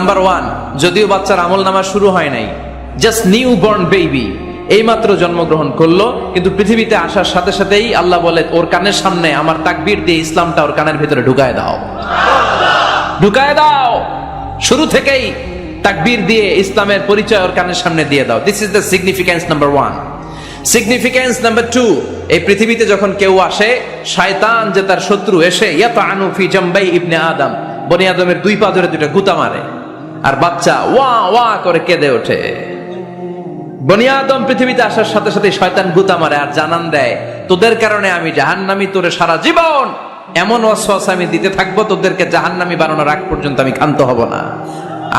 Number one যদিও বাচ্চার আমল নামা শুরু হয় নাই জাস্ট নিউ বর্ন বেবি এইমাত্র জন্মগ্রহণ করল, কিন্তু পৃথিবীতে আসার সাথে সাথেই আল্লাহ বলে, ওর কানের সামনে আমার তাকবীর দিয়ে ইসলামটা ওর কানের ভিতরে ঢুকায় দাও। ঢুকায় দাও। শুরু থেকেই তাকবীর দিয়ে ইসলামের পরিচয় ওর কানের সামনে দিয়ে দাও। This is the significance number one significance number two এই পৃথিবীতে যখন কেউ আসে, শয়তান যে তার শত্রু এসে ইয়াতানু ফি জামবাই ইবনে আদম। বনি আদমের দুই পা ধরে দুইটা গুতা মারে। আর বাচ্চা ওয়া ওয়া করে কেঁদে ওঠে। বনিয়াদম পৃথিবীতে আসার সাথে সাথে শয়তান গুতা মারে আর জানান দেয়, তোদের কারণে আমি জাহান্নামি তোরে সারা জীবন। এমন ওয়াসওয়াস আমি দিতে থাকব, তোদেরকে জাহান্নামি বানানোর আগ পর্যন্ত আমি ক্ষান্ত হব না।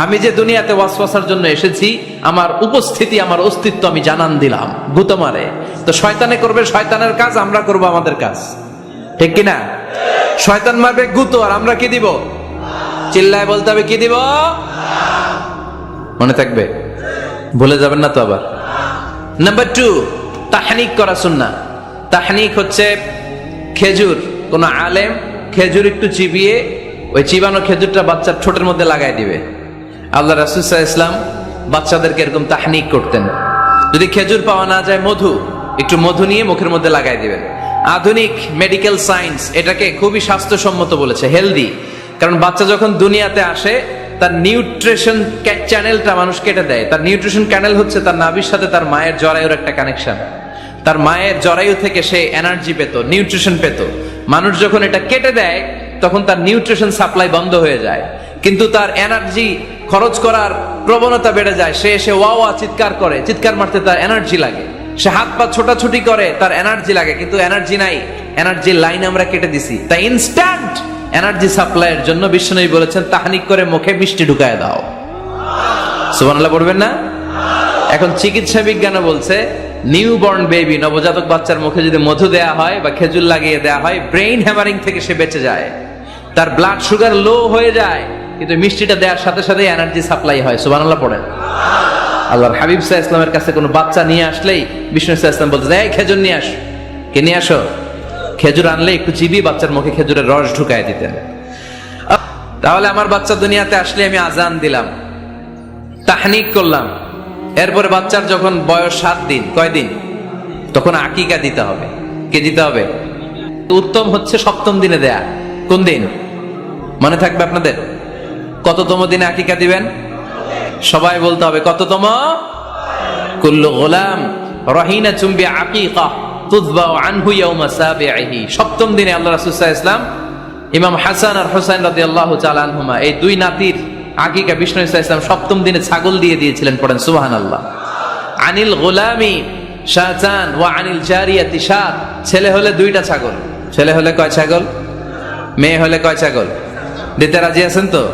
আমি যে দুনিয়াতে ওয়াসওয়াসার জন্য এসেছি, আমার উপস্থিতি, আমার অস্তিত্ব আমি জানান দিলাম। গুতো মারে। তো শয়তানে করবে, শয়তানের কাজ, আমরা করব আমাদের কাজ। ঠিক কিনা? শয়তান মারবে গুতো, আর আমরা কি দিব? চিল্লায় বলতে হবে, কি দিব? মনে থাকবে? ভুলে যাবেন না তো আবার। নাম্বার টু তাহানিক করা সুন্না তাহানিক হচ্ছে খেজুর। কোন আলেম খেজুর একটু চিবিয়ে ওই চিবানো খেজুরটা বাচ্চার ঠোঁটের মধ্যে লাগাই দিবে। আল্লাহ রাসুসাহ ইসলাম বাচ্চাদেরকে এরকম তাহানিক করতেন। যদি খেজুর পাওয়া না যায়, মধু, একটু মধু নিয়ে মুখের মধ্যে লাগাই দিবেন। আধুনিক মেডিকেল সায়েন্স এটাকে খুবই স্বাস্থ্যসম্মত বলেছে হেলদি কারণ বাচ্চা যখন দুনিয়াতে আসে তার নিউট্রিশন চ্যানেলটা মানুষ কেটে দেয়। তার নিউট্রিশন ক্যানেল হচ্ছে তার নাভির সাথে তার মায়ের জরায়ুর একটা কানেকশন তার মায়ের জরায়ু থেকে সে এনার্জি পেত নিউট্রিশন পেত। মানুষ যখন এটা কেটে দেয়, তখন তার নিউট্রিশন সাপ্লাই বন্ধ হয়ে যায়। কিন্তু তার এনার্জি খরচ করার প্রবণতা বেড়ে যায়। সে এসে ওয়া ওয়া চিৎকার করে। চিৎকার মারতে তার এনার্জি লাগে। সে হাত পা ছোটাছুটি করে, তার এনার্জি লাগে। কিন্তু এনার্জি নাই। এনার্জির লাইন আমরা কেটে দিছি। তাই ইনস্ট্যান্ট এনার্জি সাপ্লাইয়ের জন্য বিশ্বনবী বলেছেন, তাহানিক করে মুখে মিষ্টি ঢুকায় দাও। সুবহানাল্লাহ পড়বেন না? এখন চিকিৎসা বিজ্ঞান বলছে নিউ বর্ন বেবি নবজাতক বাচ্চার মুখে যদি মধু দেয়া হয় বা খেজুর লাগিয়ে দেয়া হয় ব্রেইন হ্যামারিং থেকে সে বেঁচে যায়। তার ব্লাড সুগার লো হয়ে যায়, কিন্তু মিষ্টিটা দেওয়ার সাথে সাথে এনার্জি সাপ্লাই হয়। সুবহানাল্লাহ পড়েন। আল্লাহর হাবিব সাহা ইসলামের কাছে কোনো বাচ্চা নিয়ে আসলেই বিষ্ণু সাহা ইসলাম বলতে এই খেজুর নিয়ে আস। কে নিয়ে আসো? খেজুর আনলে একটু চিবি, বাচ্চার মুখে খেজুরের রস ঢুকায় দিতেন। তাহলে আমার বাচ্চা দুনিয়াতে আসলে আমি আজান দিলাম, তাহনিক করলাম। এরপরে বাচ্চার যখন বয়স সাত দিন, কয় দিন? তখন আকিকা দিতে হবে। কে দিতে হবে? উত্তম হচ্ছে সপ্তম দিনে দেয়া। কোন দিন? মনে থাকবে আপনাদের? কততম দিনে আকিকা দিবেন? সবাই বলতে হবে কততম? কুল্লু গোলাম রহিনা চুম্বি আকিকা সপ্তম দিনে আল্লাহ আলাইহি ওয়াসাল্লাম ইমাম হাসান আর হুসাইন রাদিয়াল্লাহু তাআলা আনহুমা, এই দুই নাতির আকিকা বিষ্ণু ইসলাম সপ্তম দিনে ছাগল দিয়ে দিয়েছিলেন পড়েন, সুবহানাল্লাহ। আনিল গোলামি শাহজান ওয়া আনিল জারিয়াতি শাত। ছেলে হলে দুইটা ছাগল। ছেলে হলে কয় ছাগল? মেয়ে হলে কয় ছাগল? দিতে রাজি আছেন তো?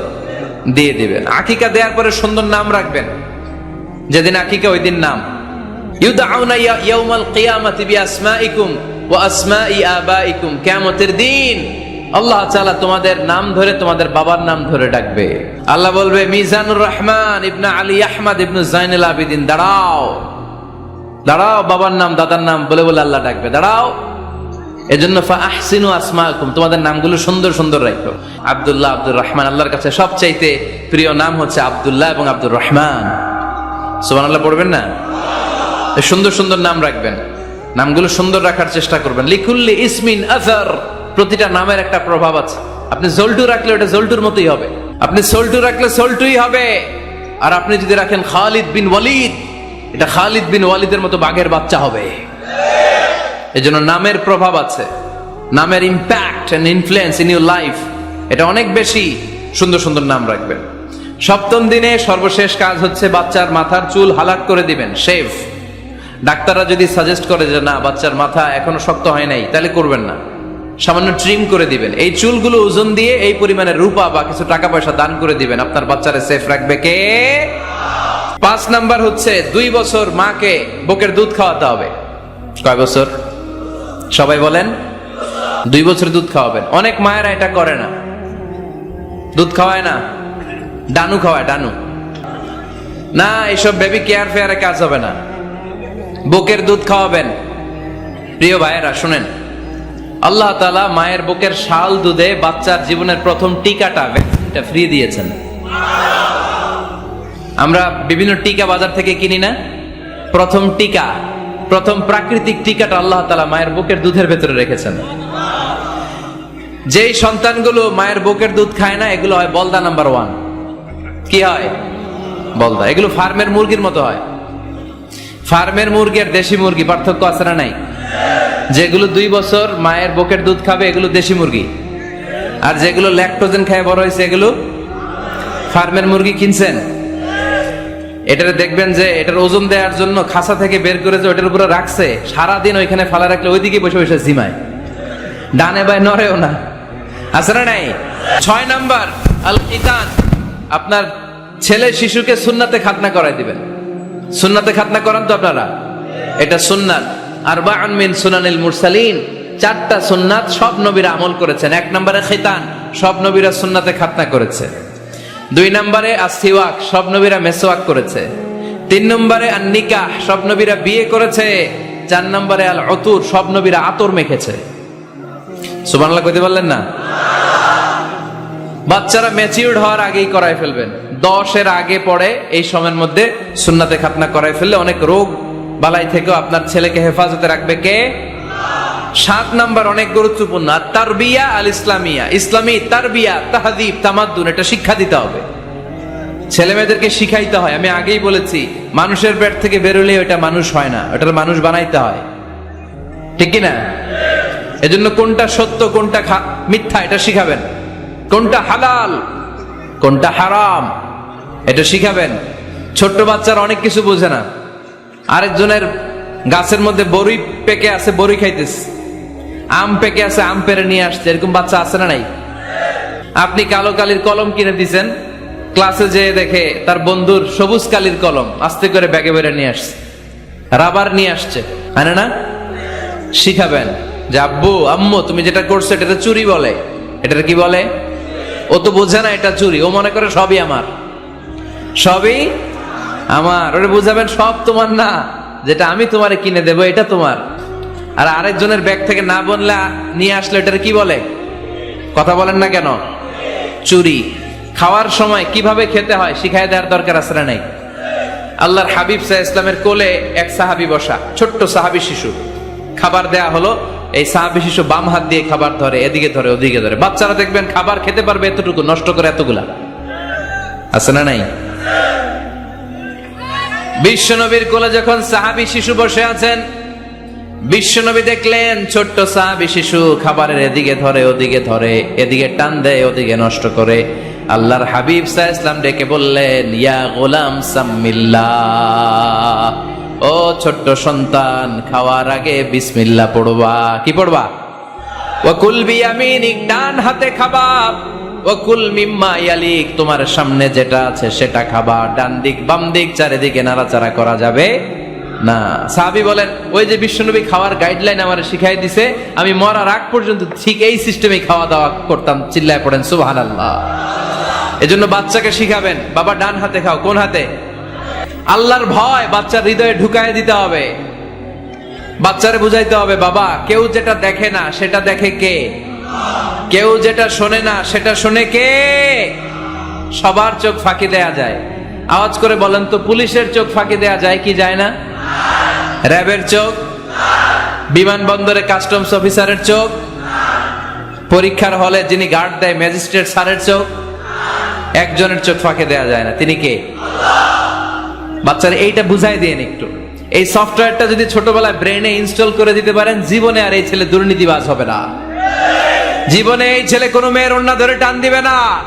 দিয়ে দিবেন। আকিকা দেওয়ার পরে সুন্দর নাম রাখবেন। যেদিন আকিকা ওই দিন নাম। ইউদাউনা ইয়া- ইয়াউমাল কিয়ামাতি বিআসমাইকুম ওয়া আসমাই আবাইকুম। কিয়ামতের দিন আল্লাহ তাআলা তোমাদের নাম ধরে তোমাদের বাবার নাম ধরে ডাকবে। আল্লাহ বলবে, মিজানুর রহমান ইবনে আলী আহমদ ইবনে জাইনুল আবিদিন, দাঁড়াও। দাঁড়াও, বাবার নাম, দাদার নাম বলে বলে আল্লাহ ডাকবে। দাঁড়াও। এজন্য আহসিনু আসমাকুম, তোমাদের নামগুলো সুন্দর সুন্দর রাখো। আব্দুল্লাহ আব্দুর রহমান, আল্লাহর কাছে সবচাইতে প্রিয় নাম হচ্ছে আব্দুল্লাহ এবং আব্দুর রহমান। সুবহানাল্লাহ, পড়বেন না? সুন্দর সুন্দর নাম রাখবেন। নামগুলো সুন্দর রাখার চেষ্টা করবেন। লিকুল্লি ইসমিন আজার প্রতিটা নামের একটা প্রভাব আছে। আপনি জল্টু রাখলে ওটা জল্টুর মতোই হবে। আপনি সল্টু রাখলে সল্টুই হবে। আর আপনি যদি রাখেন খালিদ বিন ওয়ালিদ, এটা খালিদ বিন ওয়ালিদের মতো বাঘের বাচ্চা হবে। এজন্য নামের প্রভাব আছে। নামের impact and influence in your life এটা অনেক বেশি সুন্দর সুন্দর নাম রাখবেন। সপ্তম দিনে সর্বশেষ কাজ হচ্ছে বাচ্চার মাথার চুল হালাক করে দিবেন শেভ ডাক্তাররা যদি সাজেস্ট করে যে না, বাচ্চার মাথা এখনও শক্ত হয় নাই, তাহলে করবেন না। সামান্য ট্রিম করে দিবেন। এই চুলগুলো ওজন দিয়ে এই পরিমাণে রূপা বা কিছু টাকা পয়সা দান করে দিবেন। আপনার বাচ্চারে সেফ রাখবে কে? পাঁচ নাম্বার হচ্ছে, দুই বছর মাকে বুকের দুধ খাওয়াতে হবে। কয় বছর? সবাই বলেন? দুই বছর দুধ খাওয়াবেন। অনেক মায়েরা এটা করে না। দুধ খাওয়ায় না? ডানু খাওয়ায়, ডানু। না, এসব বেবি কেয়ার ফেয়ারে কাজ হবে না। বুকের দুধ খাওয়াবেন। প্রিয় ভাইয়েরা, শুনেন। আল্লাহ তালা মায়ের বুকের শাল দুধে বাচ্চার জীবনের প্রথম টিকাটা ভ্যাকসিনটা ফ্রি দিয়েছেন। আমরা বিভিন্ন টিকা বাজার থেকে কিনি না। প্রথম টিকা, প্রথম প্রাকৃতিক টিকাটা আল্লাহ তালা মায়ের বুকের দুধের ভেতরে রেখেছেন। যেই সন্তানগুলো মায়ের বুকের দুধ খায় না, এগুলো হয় বলদা নাম্বার ওয়ান। কি হয়? বলদা। এগুলো ফার্মের মুরগির মতো হয়। ফার্মের মুরগি আর দেশি মুরগি, পার্থক্য আছে না নাই? যেগুলো দুই বছর মায়ের বুকের দুধ খাবে, এগুলো দেশি মুরগি। আর যেগুলো ল্যাকটোজেন খায় বড় হয়েছে, এগুলো ফার্মের মুরগি কিনছেন। এটারে দেখবেন যে এটার ওজন দেওয়ার জন্য খাসা থেকে বের করে যে ওটার উপরে রাখছে, সারাদিন ওইখানে ফালা রাখলে ওইদিকে বসে বসে জিমায়। ডানে বাই নড়েও না। আছে না নাই? ছয় নাম্বার আল কিতান আপনার ছেলে শিশুকে সুন্নাতে খাতনা করাই দিবেন। সুন্নাতে খাতনা করান তো আপনারা? এটা সুন্নাত। আর বা মিন সুনানিল মুরসালিন। চারটা সুন্নাত সব নবীরা আমল করেছেন। এক নম্বরে খেতান, সব নবীরা সুন্নাতে খাতনা করেছে। দুই নম্বরে আসিওয়াক সব নবীরা মেসোয়াক করেছে। তিন নম্বরে আর নিকাহ সব নবীরা বিয়ে করেছে। চার নম্বরে আল অতুর সব নবীরা আতর মেখেছে। সুবহানাল্লাহ, কইতে পারলেন না? বাচ্চারা ম্যাচিউরড হওয়ার আগেই করাই ফেলবেন। দশের আগে পরে এই সময়ের মধ্যে সুন্নাতে খাতনা করাই ফেললে অনেক রোগ বালাই থেকেও আপনার ছেলেকে হেফাজতে রাখবে কে? সাত নাম্বার অনেক গুরুত্বপূর্ণ, আর তারবিয়া আল ইসলামিয়া। ইসলামী তারবিয়া, তাহাদিব, তামাদ্দুন, এটা শিক্ষা দিতে হবে। ছেলে মেয়েদেরকে শিখাইতে হয়, আমি আগেই বলেছি, মানুষের পেট থেকে বেরোলে ওটা মানুষ হয় না, ওটার মানুষ বানাইতে হয়। ঠিক কি না এজন্য কোনটা সত্য, কোনটা মিথ্যা, এটা শিখাবেন। কোনটা হালাল, কোনটা হারাম এটা শিখাবেন। ছোট্ট বাচ্চারা অনেক কিছু বোঝে না। আরেকজনের গাছের মধ্যে বড়ি পেকে আছে, বড়ি খাইতেছে। আম পেকে আছে, আম পেরে নিয়ে আসছে। এরকম বাচ্চা আছে না নাই? আপনি কালো কালির কলম কিনে দিছেন। ক্লাসে যেয়ে দেখে তার বন্ধুর সবুজ কালির কলম আস্তে করে ব্যাগে বেড়ে নিয়ে আসছে। রাবার নিয়ে আসছে। আনে না? শিখাবেন যে, আব্বু, আম্মু, তুমি যেটা করছ এটা চুরি বলে। এটা কি বলে? ও তো বোঝে না এটা চুরি। ও মনে করে সবই আমার। সবই আমার। ওটা বুঝাবেন, সব তোমার না। যেটা আমি তোমারে কিনে দেবো, এটা তোমার। আর আরেকজনের ব্যাগ থেকে না বললে নিয়ে আসলে এটার কি বলে? কথা বলেন না কেন? চুরি। খাওয়ার সময় কীভাবে খেতে হয় শিখাই দেওয়ার দরকার আছে না নাই? আল্লাহর হাবিব সাহা ইসলামের কোলে এক সাহাবি বসা, ছোট্ট সাহাবি শিশু। খাবার দেয়া হলো, এই সাহাবি শিশু বাম হাত দিয়ে খাবার ধরে, এদিকে ধরে, ওদিকে ধরে। বাচ্চারা দেখবেন খাবার খেতে পারবে এতটুকু, নষ্ট করে এতগুলা। আছে না নাই? বিশ্বনবীর কোলে যখন সাহাবি শিশু বসে আছেন, বিশ্বনবী দেখলেন ছোট্ট সাহাবি শিশু খাবারের এদিকে ধরে, ওদিকে ধরে, এদিকে টান দেয়, ওদিকে নষ্ট করে। আল্লাহর হাবিব সাহ ইসলাম ডেকে বললেন, ইয়া গোলাম সাম্মিল্লা ও ছোট্ট সন্তান, খাওয়ার আগে বিসমিল্লা পড়বা। কি পড়বা? ওয়াকুল বিয়ামিনিক ডান হাতে খাবা ওয়াকুল মিম্মা ইয়ালিক, তোমার সামনে যেটা আছে সেটা খাবা। ডান দিক বাম দিক চারিদিকে নাড়াচাড়া করা যাবে না। সাহাবি বলেন, ওই যে বিশ্বনবী খাওয়ার গাইডলাইন আমার শিখাই দিছে, আমি মরার আগ পর্যন্ত ঠিক এই সিস্টেমে খাওয়া দাওয়া করতাম। চিল্লায় পড়েন, সুবহানাল্লাহ। এজন্য বাচ্চাকে শিখাবেন, বাবা, ডান হাতে খাও, কোন হাতে? আল্লাহর ভয় বাচ্চার হৃদয়ে ঢুকায় দিতে হবে। বাচ্চারে বুঝাইতে হবে, বাবা, কেউ যেটা দেখে না, সেটা দেখে কে? কেউ যেটা শোনে না, সেটা শোনে কে? সবার চোখ ফাঁকি দেয়া যায়। আওয়াজ করে বলেন তো, পুলিশের চোখ ফাঁকি দেয়া যায় কি যায় না? র্যাবের চোখ, বিমানবন্দরে কাস্টমস অফিসারের চোখ, পরীক্ষার হলে যিনি গার্ড দেয় ম্যাজিস্ট্রেট স্যারের চোখ, একজনের চোখ ফাঁকে দেয়া যায় না। তিনি কে? বাচ্চারা, এইটা বুঝাই দিন একটু। এই সফটওয়্যারটা যদি ছোটবেলায় ব্রেনে ইনস্টল করে দিতে পারেন, জীবনে আর এই ছেলে দুর্নীতিবাজ হবে না। জীবনে এই ছেলে কোনো মেয়ের অন্য ধরে টান দিবে না।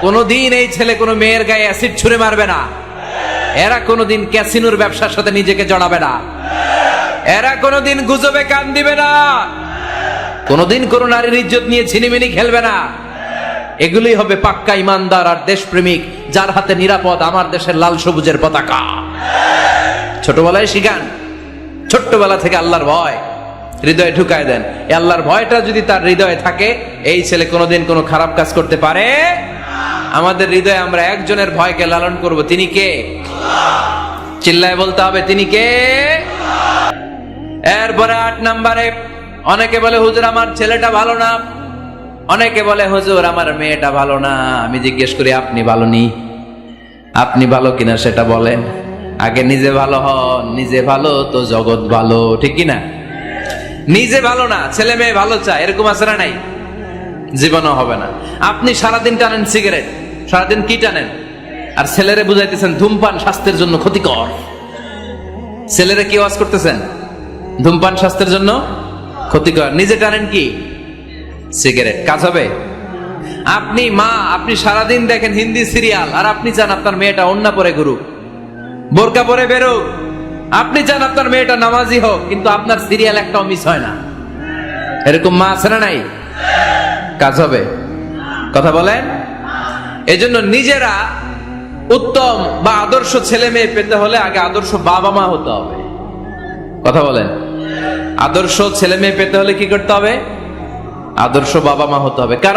কোনোদিন এই ছেলে কোনো মেয়ের গায়ে অ্যাসিড ছুঁড়ে মারবে না। এরা কোনোদিন ক্যাসিনোর ব্যবসার সাথে নিজেকে জড়াবে না। এরা কোনোদিন গুজবে কান দিবে না। কোনোদিন কোনো নারীর ইজ্জত নিয়ে ছিনিমিনি খেলবে না। এগুলোই হবে পাক্কা ইমানদার আর দেশপ্রেমিক, যার হাতে নিরাপদ আমার দেশের লাল সবুজের পতাকা। ছোটবেলায় শিখান, ছোট্টবেলা থেকে আল্লাহর ভয়। হৃদয়ে ঢুকায় দেন। এই আল্লাহর ভয়টা যদি তার হৃদয়ে থাকে, এই ছেলে কোনোদিন কোনো খারাপ কাজ করতে পারে? আমাদের হৃদয়ে আমরা একজনের ভয়কে লালন করব। তিনি কে? চিল্লায় বলতে হবে, তিনি কে? এরপরে আট নাম্বারে, অনেকে বলে, হুজুর, আমার ছেলেটা ভালো না। অনেকে বলে, হুজুর, আমার মেয়েটা ভালো না। আমি জিজ্ঞেস করি, আপনি ভালো নি? আপনি ভালো কিনা সেটা বলেন। আগে নিজে ভালো হন, নিজে ভালো, তো জগৎ ভালো। ঠিক কিনা? নিজে ভালো না, ছেলে মেয়ে ভালো চায়, এরকম না নাই? জীবনও হবে না। আপনি সারাদিন টানেন সিগারেট, সারাদিন কি টানেন? আর ছেলেরে বুঝাইতেছেন, ধূমপান স্বাস্থ্যের জন্য ক্ষতিকর। ছেলেরা কি ওয়াজ করতেছেন? ধূমপান স্বাস্থ্যের জন্য ক্ষতিকর। নিজে টানেন কি? সিগারেট। কাজ হবে? আপনি মা, আপনি সারাদিন দেখেন হিন্দি সিরিয়াল, আর আপনি চান আপনার মেয়েটা অন্য পরে গুরু বোরকা পরে বেরো আপনি চান আপনার মেয়েটা নামাজি হোক, কিন্তু আপনার সিরিয়াল একটাও মিস হয় না। এরকম মা আছে না নাই? কাজ হবে। কথা বলেন? এজন্য নিজেরা উত্তম বা আদর্শ ছেলে মেয়ে পেতে হলে আগে আদর্শ বাবা মা হতে হবে। কথা বলেন? আদর্শ ছেলে মেয়ে পেতে হলে কি করতে হবে? আদর্শ বাবা মা হতে হবে। কারণ